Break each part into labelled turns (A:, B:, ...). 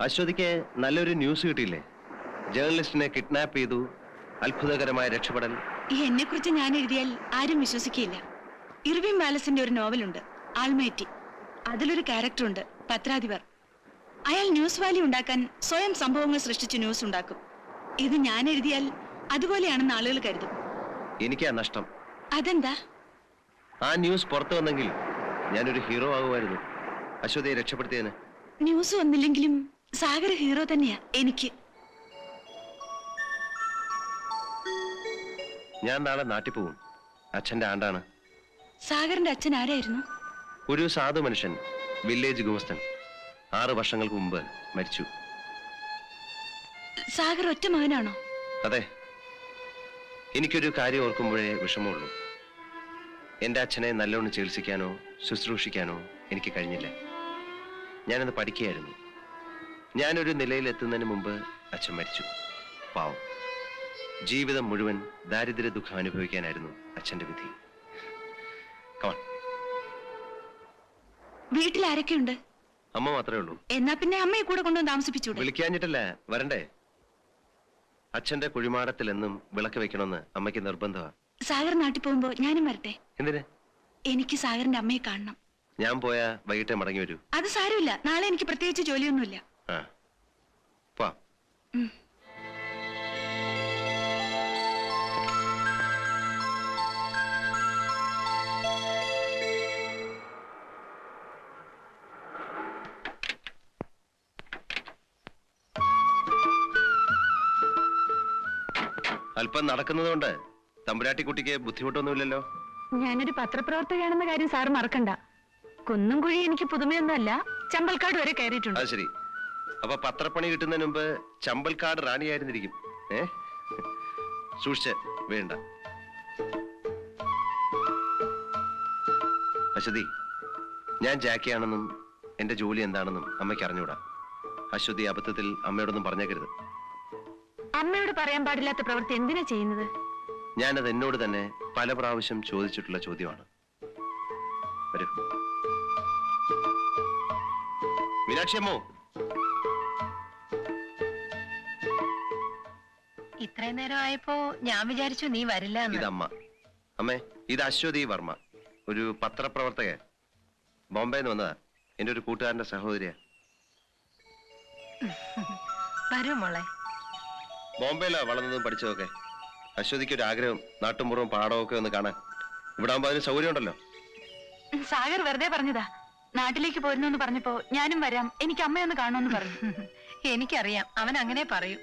A: അശ്വതിക്ക് നല്ലൊരു ന്യൂസ് കിട്ടിയില്ലേ? ജേർണലിസ്റ്റിനെ കിഡ്നാപ്പ് ചെയ്തു അത്ഭുതകരമായ രക്ഷപ്പെടൽ.
B: എന്നെ കുറിച്ച് ഞാൻ എഴുതിയാൽ ആരും വിശ്വസിക്കില്ല ഇർവിൻ മാലസിന്റെ ഒരു നോവലുണ്ട് ആൾമേറ്റി. അതിലൊരു ക്യാരക്ടർ ഉണ്ട് പത്രാധിപർ. അയാൾ ന്യൂസ് വാല്യൂ ഉണ്ടാക്കാൻ സ്വയം സംഭവങ്ങൾ സൃഷ്ടിച്ച് ന്യൂസ് ഉണ്ടാക്കും. ഇത് ഞാൻ എഴുതിയാൽ അതുപോലെയാണെന്ന് ആളുകൾ കരുതും.
A: എനിക്കാ നഷ്ടം.
B: അതെന്താ?
A: ആ ന്യൂസ് പുറത്തു വന്നെങ്കിൽ ഞാനൊരു ഹീറോ ആകുമായിരുന്നു. അശ്വതിയെ രക്ഷപ്പെടുത്തിയതിന്
B: ന്യൂസ് വന്നില്ലെങ്കിലും സാഗർ ഹീറോ തന്നെയാ എനിക്ക്.
A: ഞാൻ നാളെ നാട്ടിൽ പോകും അച്ഛന്റെ ആണ്ടാണ്.
B: സാഗറിന്റെ അച്ഛൻ ആരായിരുന്നു?
A: ഒരു സാധു മനുഷ്യൻ വില്ലേജ് ഗുമസ്തൻ ആറ് വർഷങ്ങൾക്ക് മുമ്പ് മരിച്ചു.
B: സാഗർ ഒറ്റ മകനാണോ?
A: അതെ. എനിക്കൊരു കാര്യം ഓർക്കുമ്പോഴേ വിഷമമുള്ളൂ. എന്റെ അച്ഛനെ നല്ലോണം ചികിത്സിക്കാനോ ശുശ്രൂഷിക്കാനോ എനിക്ക് കഴിഞ്ഞില്ല. ഞാനത് പഠിക്കുകയായിരുന്നു. ഞാനൊരു നിലയിൽ എത്തുന്നതിന് മുമ്പ് അച്ഛൻ മരിച്ചു. പാവം. ജീവിതം മുഴുവൻ ദാരിദ്ര്യ ദുഃഖം അനുഭവിക്കാനായിരുന്നു അച്ഛന്റെ വിധി. കമാൺ
B: വീട്ടിൽ ആരൊക്കെയുണ്ട്?
A: അമ്മ മാത്രമേ ഉള്ളൂ.
B: എന്നാ പിന്നെ അമ്മയെ കൂടെ കൊണ്ടുവന്ന് താമസിപ്പിച്ചു
A: വിളിക്കാഞ്ഞിട്ടല്ല വരണ്ടേ? അച്ഛന്റെ കുഴിമാടത്തിൽ എന്നും വിളക്ക് വെക്കണമെന്ന് അമ്മയ്ക്ക് നിർബന്ധമാ.
B: സാഗർ നാട്ടിൽ പോകുമ്പോ ഞാനും വരട്ടെ.
A: എന്തിന്?
B: എനിക്ക് സാഗറിന്റെ അമ്മയെ കാണണം.
A: ഞാൻ പോയാ വൈകിട്ടേ മടങ്ങി വരൂ.
B: അത് സാരമില്ല. നാളെ എനിക്ക് പ്രത്യേകിച്ച് ജോലിയൊന്നുമില്ല.
A: അല്പം നടക്കുന്നതുകൊണ്ട് തമ്പുരാട്ടിക്കുട്ടിക്ക് ബുദ്ധിമുട്ടൊന്നുമില്ലല്ലോ.
B: ഞാനൊരു പത്രപ്രവർത്തകയാണെന്ന കാര്യം സാർ മറക്കണ്ട. കുന്നും കുഴി എനിക്ക് പുതുമയൊന്നുമല്ല. ചമ്പൽക്കാട് വരെ കയറിയിട്ടുണ്ട്.
A: ശരി. അപ്പൊ പത്രപ്പണി കിട്ടുന്നതിന് മുമ്പ് ചമ്പൽക്കാട് റാണിയായിരുന്നിരിക്കും. ഏ? സൂക്ഷിച്ച് വേണ്ട. അശ്വതി ഞാൻ ജാക്കിയാണെന്നും എന്റെ ജോലി എന്താണെന്നും അമ്മയ്ക്ക് അറിഞ്ഞൂടാ അശ്വതി അബദ്ധത്തിൽ അമ്മയോടൊന്നും പറഞ്ഞേക്കരുത്.
B: അമ്മയോട് പറയാൻ പാടില്ലാത്ത പ്രവൃത്തി എന്തിനാ ചെയ്യുന്നത്?
A: ഞാനത് എന്നോട് തന്നെ പല പ്രാവശ്യം ചോദിച്ചിട്ടുള്ള ചോദ്യമാണ്. വരൂ. മീനാക്ഷി അമ്മോ
C: ഇത്രയും നേരം ആയപ്പോ ഞാൻ വിചാരിച്ചു നീ വരില്ല
A: ഇതമ്മ. അമ്മേ ഇത് അശ്വതി വർമ്മ ഒരു പത്രപ്രവർത്തക ബോംബെയിൽ നിന്ന് വന്നതാ. എന്റെ ഒരു കൂട്ടുകാരന്റെ സഹോദരിയാ.
C: വരൂ മോളെ.
A: ബോംബെയിലാ വളർന്നതും പഠിച്ചതൊക്കെ. അശ്വതിക്ക് ഒരു ആഗ്രഹം നാട്ടുമ്പുറവും പാടവും ഒക്കെ ഒന്ന് കാണാൻ. ഇവിടെ ആകുമ്പോ അതിന് സൗകര്യം ഉണ്ടല്ലോ
B: സാഗർ വെറുതെ പറഞ്ഞതാ. നാട്ടിലേക്ക് പോരുന്നു പറഞ്ഞപ്പോ ഞാനും വരാം. എനിക്ക് അമ്മയൊന്ന് കാണുമെന്ന് പറഞ്ഞു.
C: എനിക്കറിയാം. അവൻ അങ്ങനെ പറയൂ.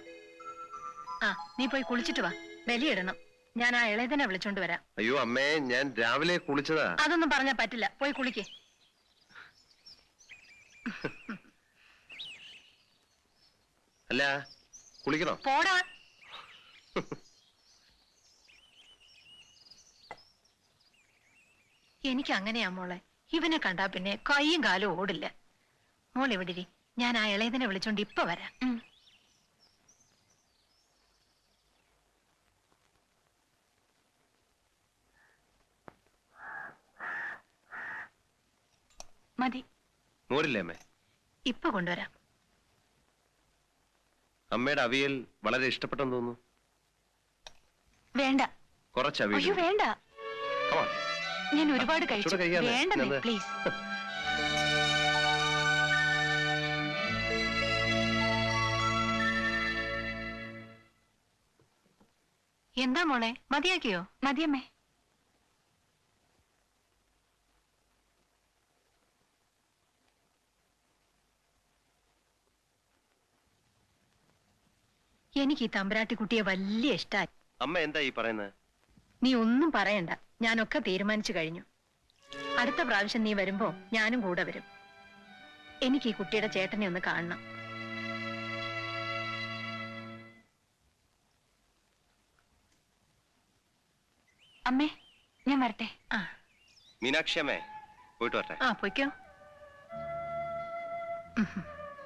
C: ആ നീ പോയി കുളിച്ചിട്ട് വാ. ബലിയിടണം ഞാൻ ആ ഇളയതിനെ വിളിച്ചോണ്ട് വരാം.
A: അയ്യോ അമ്മേ ഞാൻ രാവിലെ കുളിച്ചതാ.
C: അതൊന്നും പറഞ്ഞാ പറ്റില്ല. പോയി കുളിക്കേ.
A: അല്ല കുളിക്കണോ?
C: പോടാ. എനിക്ക് അങ്ങനെയാ മോളെ. ഇവനെ കണ്ടാ പിന്നെ കൈയും കാലും ഓടില്ല. മോൾ ഇവിടെ ഞാൻ ആ ഇളയതിനെ വിളിച്ചോണ്ട് ഇപ്പൊ വരാം.
A: മോരില്ലേ അമ്മേ?
C: ഇപ്പൊ കൊണ്ടുവരാം.
A: അമ്മയുടെ അവിയൽ വളരെ ഇഷ്ടപ്പെട്ടെന്ന് തോന്നുന്നു.
B: വേണ്ട.
A: കുറച്ച്
B: അയ്യോ
A: അവിയൽ
B: വേണ്ട.
A: Come on.
B: ഞാൻ ഒരുപാട് കഴിച്ചു.
A: ചൂട് കഴിക്കാതെ.
B: വേണ്ടെന്നേ
A: ഞാനത്
B: പ്ലീസ്
C: എന്താ മോളെ? മതിയാക്കിയോ?
B: മതിയമ്മേ.
C: എനിക്ക് ഈ തമ്പരാട്ടി കുട്ടിയെ വലിയ ഇഷ്ടായി.
A: അമ്മ എന്താ ഈ പറയുന്നത്?
C: നീ ഒന്നും പറയണ്ട. ഞാനൊക്കെ തീരുമാനിച്ചു കഴിഞ്ഞു. അടുത്ത പ്രാവശ്യം നീ വരുമ്പോ ഞാനും കൂടെ വരും. എനിക്ക് ഈ കുട്ടിയുടെ ചേട്ടനെ ഒന്ന് കാണണം.
B: അമ്മേ ഞാൻ വരട്ടെ.
C: ആ.
A: മീനാക്ഷി അമ്മേ പോയിട്ട് വരട്ടെ.
C: ആ പോയിക്കോ.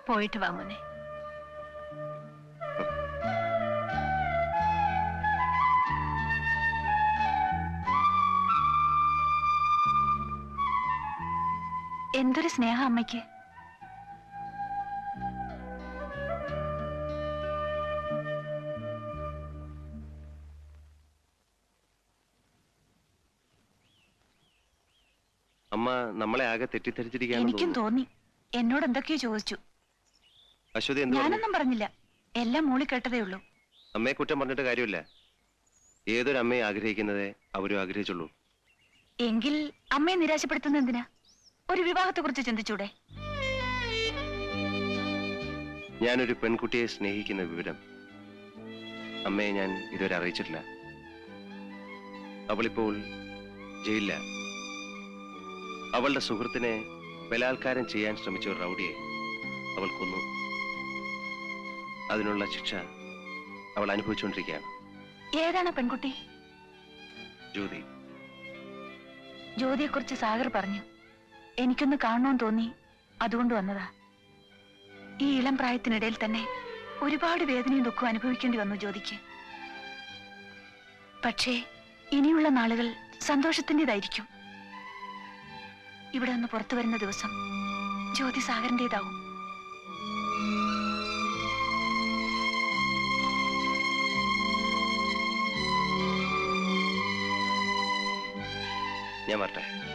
C: പോയിട്ട് വാ മോനെ.
B: എന്തൊരു സ്നേഹ അമ്മയ്ക്ക്.
A: അമ്മ നമ്മളെ ആകെ
B: എനിക്കും തോന്നി. എന്നോട് എന്തൊക്കെയോ ചോദിച്ചു.
A: അശ്വതി എന്ത്
B: ഞാനൊന്നും പറഞ്ഞില്ല. എല്ലാം മൂളി കേട്ടതേ ഉള്ളൂ.
A: അമ്മയെ കുറ്റം പറഞ്ഞിട്ട് കാര്യമില്ല. ഏതൊരു അമ്മയെ ആഗ്രഹിക്കുന്നതേ അവരും ആഗ്രഹിച്ചുള്ളൂ.
B: എങ്കിൽ അമ്മയെ നിരാശപ്പെടുത്തുന്ന എന്തിനാ? ഒരു വിവാഹത്തെ കുറിച്ച് ചിന്തിച്ചൂടെ?
A: ഞാനൊരു പെൺകുട്ടിയെ സ്നേഹിക്കുന്ന വിവരം അമ്മയെ ഞാൻ ഇതുവരെ അറിയിച്ചിട്ടില്ല. അവളിപ്പോൾ ജയിലില്ല അവളുടെ സുഹൃത്തിനെ ബലാത്കാരം ചെയ്യാൻ ശ്രമിച്ച ഒരു റൗഡിയെ അവൾ കൊന്നു. അതിനുള്ള ശിക്ഷ അവൾ അനുഭവിച്ചുകൊണ്ടിരിക്കുകയാണ്.
B: ഏതാണ് പെൺകുട്ടി?
A: ജ്യോതി.
B: ജ്യോതിയെക്കുറിച്ച് സാഗർ പറഞ്ഞു. എനിക്കൊന്ന് കാണണമെന്ന് തോന്നി. അതുകൊണ്ട് വന്നതാ. ഈ ഇളം പ്രായത്തിനിടയിൽ തന്നെ ഒരുപാട് വേദനയും ദുഃഖവും അനുഭവിക്കേണ്ടി വന്നു ജ്യോതിക്ക്. പക്ഷേ ഇനിയുള്ള നാളുകൾ സന്തോഷത്തിന്റെതായിരിക്കും. ഇവിടെ നിന്ന് പുറത്തു വരുന്ന ദിവസം ജ്യോതി സാഗറിന്റെതാവും.
A: ഞാൻ വരട്ടെ.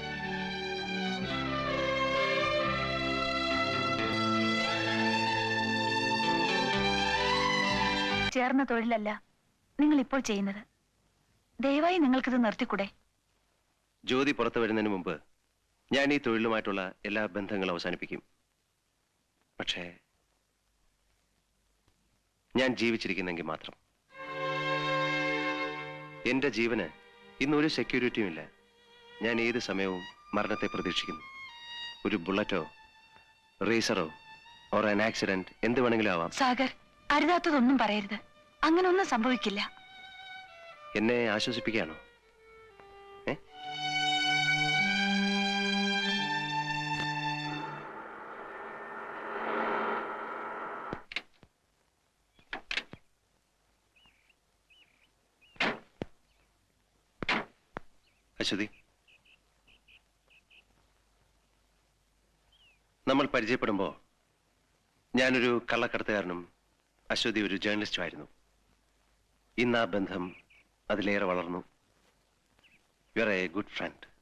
B: ചേർന്ന തൊഴിലല്ല നിങ്ങൾ ഇപ്പോൾ ചെയ്യുന്നത്. ദയവായി നിങ്ങൾക്കിത് നിർത്തിക്കൂടെ?
A: ജ്യോതി പുറത്തു വരുന്നതിന് മുമ്പ് ഞാൻ ഈ തൊഴിലുമായിട്ടുള്ള എല്ലാ ബന്ധങ്ങളും അവസാനിപ്പിക്കും. പക്ഷേ ഞാൻ ജീവിച്ചിരിക്കുന്നെങ്കിൽ മാത്രം. എന്റെ ജീവന് ഇന്നൊരു സെക്യൂരിറ്റിയും ഇല്ല ഞാൻ ഏത് സമയവും മരണത്തെ പ്രതീക്ഷിക്കുന്നു. ഒരു ബുള്ളറ്റോ റേസറോ ഓർ ആൻ ആക്സിഡന്റ് എന്ത് വേണമെങ്കിലും ആവാം.
B: സാഗർ അരുതാത്തതൊന്നും പറയരുത്. അങ്ങനെ ഒന്നും സംഭവിക്കില്ല.
A: എന്നെ ആശ്വസിപ്പിക്കുകയാണോ? അശ്വതി. നമ്മൾ പരിചയപ്പെടുമ്പോൾ ഞാനൊരു കള്ളക്കടത്തുകാരനും അശ്വതി ഒരു ജേർണലിസ്റ്റും ആയിരുന്നു ഇന്ന് ആ ബന്ധം അതിലേറെ വളർന്നു. You are a good friend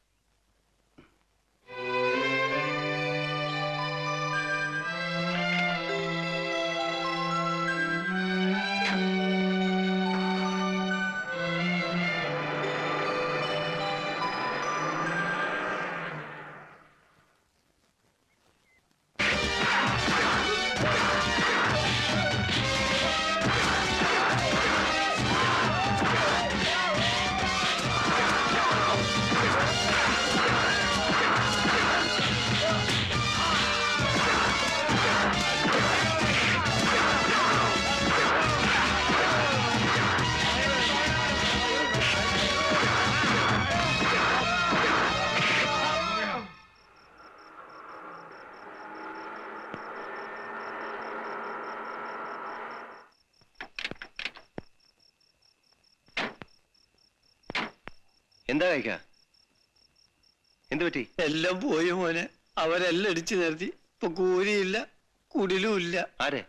A: കഴിക്ക. എന്ത് പറ്റി?
D: എല്ലാം പോയി മോനെ. അവരെല്ലാം അടിച്ചു നിർത്തി. ഇപ്പൊ കൂലിയില്ല കുടിലും ഇല്ല.
A: ആരെ?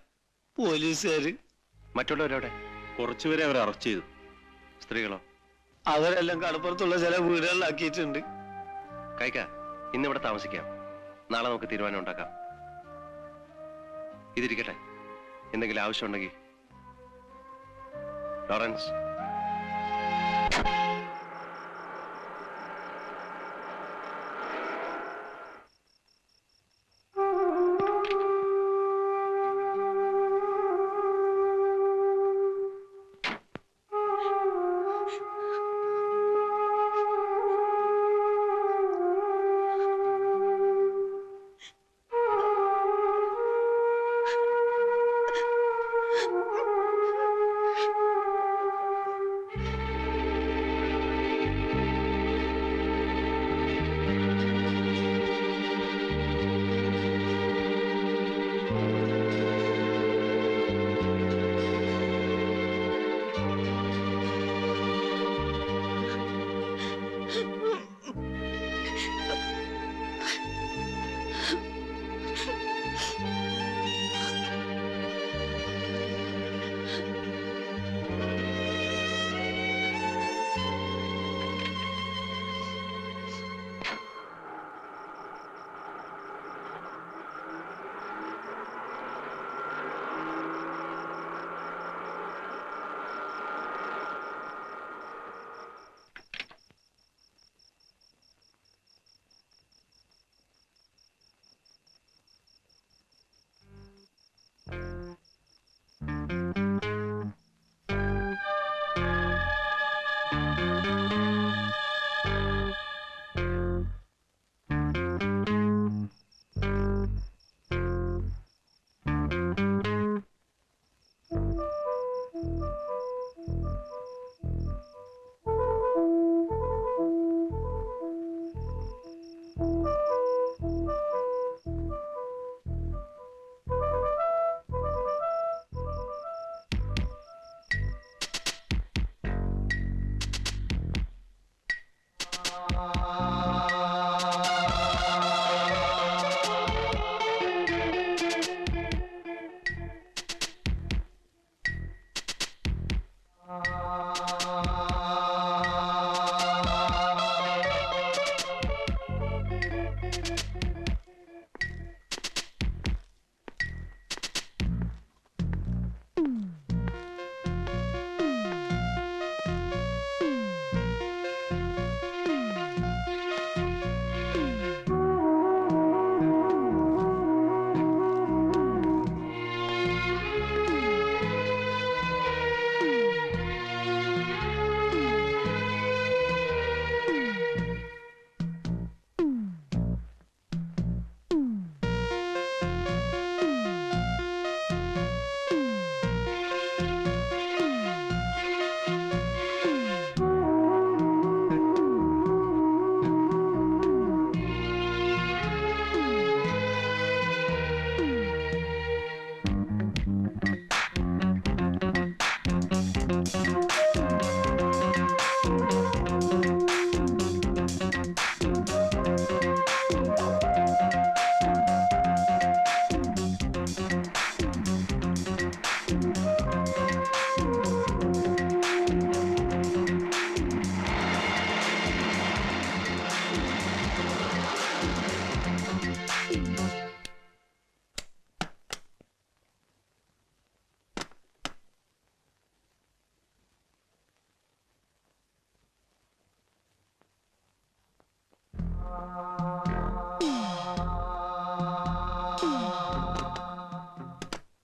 D: പോലീസുകാര്.
A: മറ്റുള്ളവരവിടെ?
E: കുറച്ചുപേരെ അവർ അറസ്റ്റ് ചെയ്തു.
A: സ്ത്രീകളോ?
D: അവരെല്ലാം കടപ്പുറത്തുള്ള ചില വീടുകളിലാക്കിയിട്ടുണ്ട്.
A: കഴിക്ക. ഇന്നിവിടെ താമസിക്കാം. നാളെ നമുക്ക് തീരുമാനം ഉണ്ടാക്കാം. ഇതിരിക്കട്ടെ. എന്തെങ്കിലും ആവശ്യമുണ്ടെങ്കിൽ. ലോറൻസ്.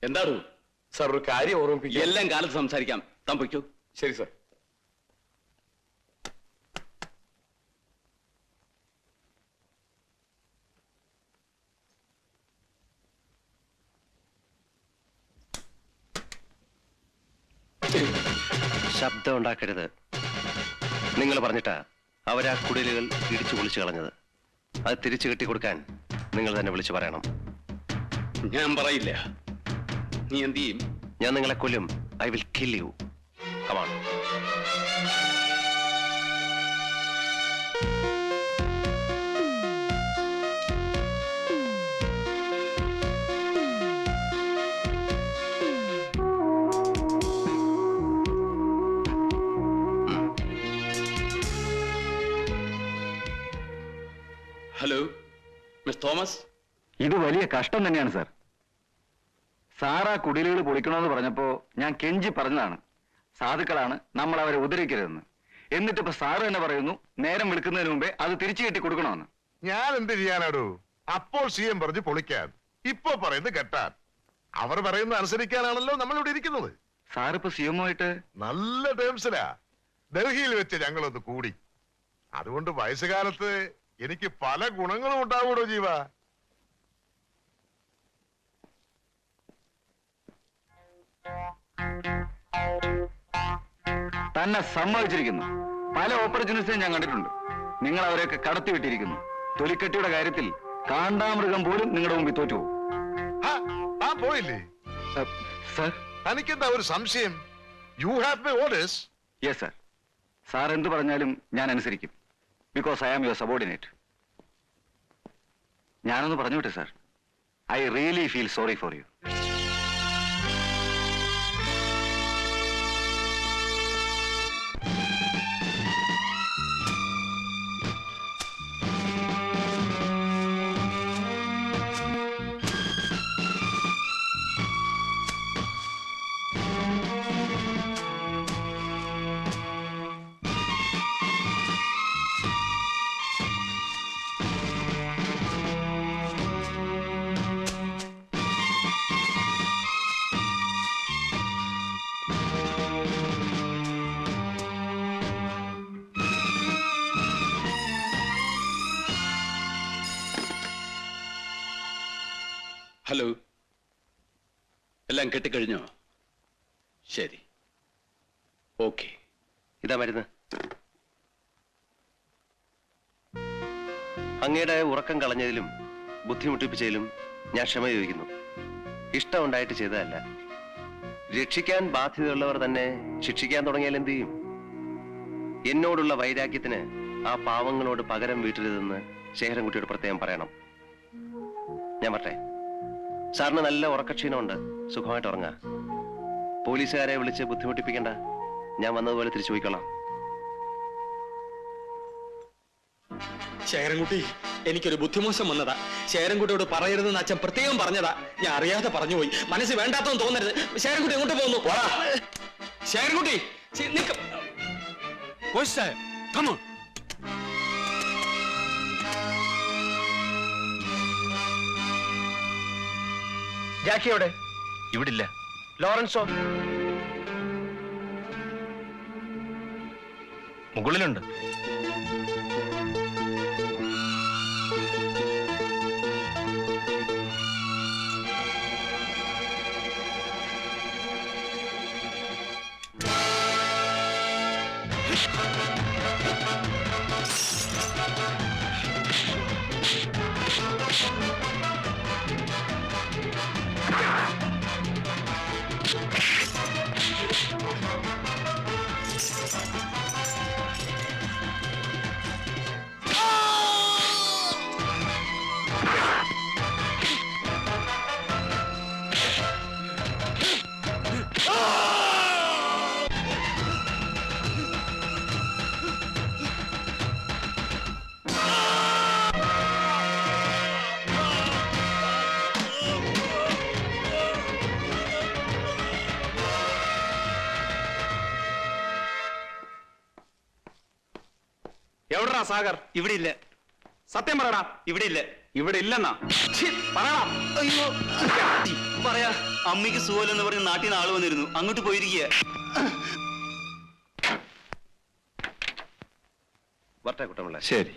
F: എന്താടു?
G: സാർ ഒരു കാര്യം ഓർമ്മിപ്പിക്കുക
F: എല്ലാം കാലത്ത് സംസാരിക്കാം. താൻ പൊയ്ക്കോ.
G: ശരി സാർ.
A: ശബ്ദം ഉണ്ടാക്കരുത്. നിങ്ങൾ പറഞ്ഞിട്ടാ അവരാ കുടിലുകൾ ഇടിച്ചു പൊളിച്ചു കളഞ്ഞത്. അത് തിരിച്ചു കെട്ടിക്കൊടുക്കാൻ നിങ്ങൾ തന്നെ വിളിച്ചു പറയണം.
F: ഞാൻ പറയില്ല. നീ എന്ത് ചെയ്യും?
A: ഞാൻ നിങ്ങളെ കൊല്ലും. I will kill you come on
F: hello miss Thomas
H: ഇത് വലിയ കഷ്ടം തന്നെയാണ് സാർ ആ കുടിലുകൾ പൊളിക്കണമെന്ന് പറഞ്ഞപ്പോ ഞാൻ കെഞ്ചി പറഞ്ഞതാണ്. സാധുക്കളാണ് നമ്മൾ അവരെ ഉദരിക്കരുതെന്ന് എന്നിട്ട് ഇപ്പൊ സാറ് തന്നെ പറയുന്നു നേരം വിളിക്കുന്നതിന് മുമ്പേ അത് തിരിച്ചു കെട്ടി കൊടുക്കണമെന്ന്.
I: ഞാൻ എന്ത് ചെയ്യാനാടോ? അപ്പോൾ സി എം പറഞ്ഞു പൊളിക്കാൻ. ഇപ്പൊ പറയുന്നത് കെട്ടാൻ. അവർ പറയുന്നത് അനുസരിക്കാനാണല്ലോ നമ്മൾ ഇവിടെ ഇരിക്കുന്നത്.
H: സാറിപ്പോ സി ആയിട്ട്?
I: നല്ല ടേംസിലാ. ഡൽഹിയിൽ വെച്ച് ഞങ്ങളൊന്ന് കൂടി. അതുകൊണ്ട് വയസ്സുകാലത്ത് എനിക്ക് പല ഗുണങ്ങളും ഉണ്ടാവൂടോ ജീവ.
H: തന്നെ സമ്മതിച്ചിരിക്കുന്നു. പല ഓപ്പർച്യൂണിറ്റീസും ഞാൻ കണ്ടിട്ടുണ്ട്. നിങ്ങൾ അവരെയൊക്കെ കടത്തിവിട്ടിരിക്കുന്നു തൊലിക്കെട്ടിയുടെ കാര്യത്തിൽ കാണ്ടാമൃഗം പോലും നിങ്ങളുടെ മുമ്പിൽ തോറ്റു
I: ആ പോയില്ലേ?
H: സർ?
I: തനിക്കെന്താ ഒരു സംശയം? You have my orders
H: yes sir sir എന്ത് പറഞ്ഞാലും ഞാൻ അനുസരിക്കും. Because I am your subordinate ഞാനൊന്ന് പറഞ്ഞു പറഞ്ഞോട്ടെ sir I really feel sorry for you
F: എല്ലാം കെട്ടിക്കഴിഞ്ഞോ? ശരി. ഓക്കെ.
A: ഇതാ മരുന്ന് അങ്ങയുടെ ഉറക്കം കളഞ്ഞതിലും ബുദ്ധിമുട്ടിപ്പിച്ചതിലും ഞാൻ ക്ഷമ ചോദിക്കുന്നു. ഇഷ്ടമുണ്ടായിട്ട് ചെയ്തതല്ല. രക്ഷിക്കാൻ ബാധ്യതയുള്ളവർ തന്നെ ശിക്ഷിക്കാൻ തുടങ്ങിയാൽ എന്ത് ചെയ്യും? എന്നോടുള്ള വൈരാഗ്യത്തിന് ആ പാവങ്ങളോട് പകരം വീട്ടരുതെന്ന് ശേഖരൻകുട്ടിയോട് പ്രത്യേകം പറയണം. ഞാൻ പറട്ടെ. സാറിന് നല്ല ഉറക്കക്ഷീണമുണ്ട്. സുഖമായിട്ട് ഉറങ്ങാ പോലീസുകാരെ വിളിച്ച് ബുദ്ധിമുട്ടിപ്പിക്കണ്ട. ഞാൻ വന്നതുപോലെ തിരിച്ചു പോയിക്കൊള്ളാം.
G: ശേഖരൻകുട്ടി എനിക്കൊരു ബുദ്ധിമോശം വന്നതാ. ശേഖരൻകുട്ടിയോട് പറയരുതെന്ന് അച്ഛൻ പ്രത്യേകം പറഞ്ഞതാ. ഞാൻ അറിയാതെ പറഞ്ഞുപോയി. മനസ്സ് വേണ്ടാത്തൊന്നും തോന്നരുത്. ശേഖരൻകുട്ടി എങ്ങോട്ട് പോകുന്നു? ശേഖരൻകുട്ടി.
A: ജാക്കി എവിടെ? ഇവിടില്ല. ലോറൻസോ? മുകളിലുണ്ട്.
G: സാഗർ ഇവിടെ ഇല്ല. സത്യം പറയടാ ഇവിടെ ഇല്ല. ഇവിടെ ഇല്ലെന്നാ. പറയടാ. അയ്യോ. പറയാ
J: അമ്മയ്ക്ക് സുഖമില്ലെന്ന് പറഞ്ഞ് നാട്ടിൽ നിന്ന് ആൾ വന്നിരുന്നു. അങ്ങോട്ട് പോയിരിക്കുക
A: വരട്ടെ കുട്ടമുള്ള
H: ശരി.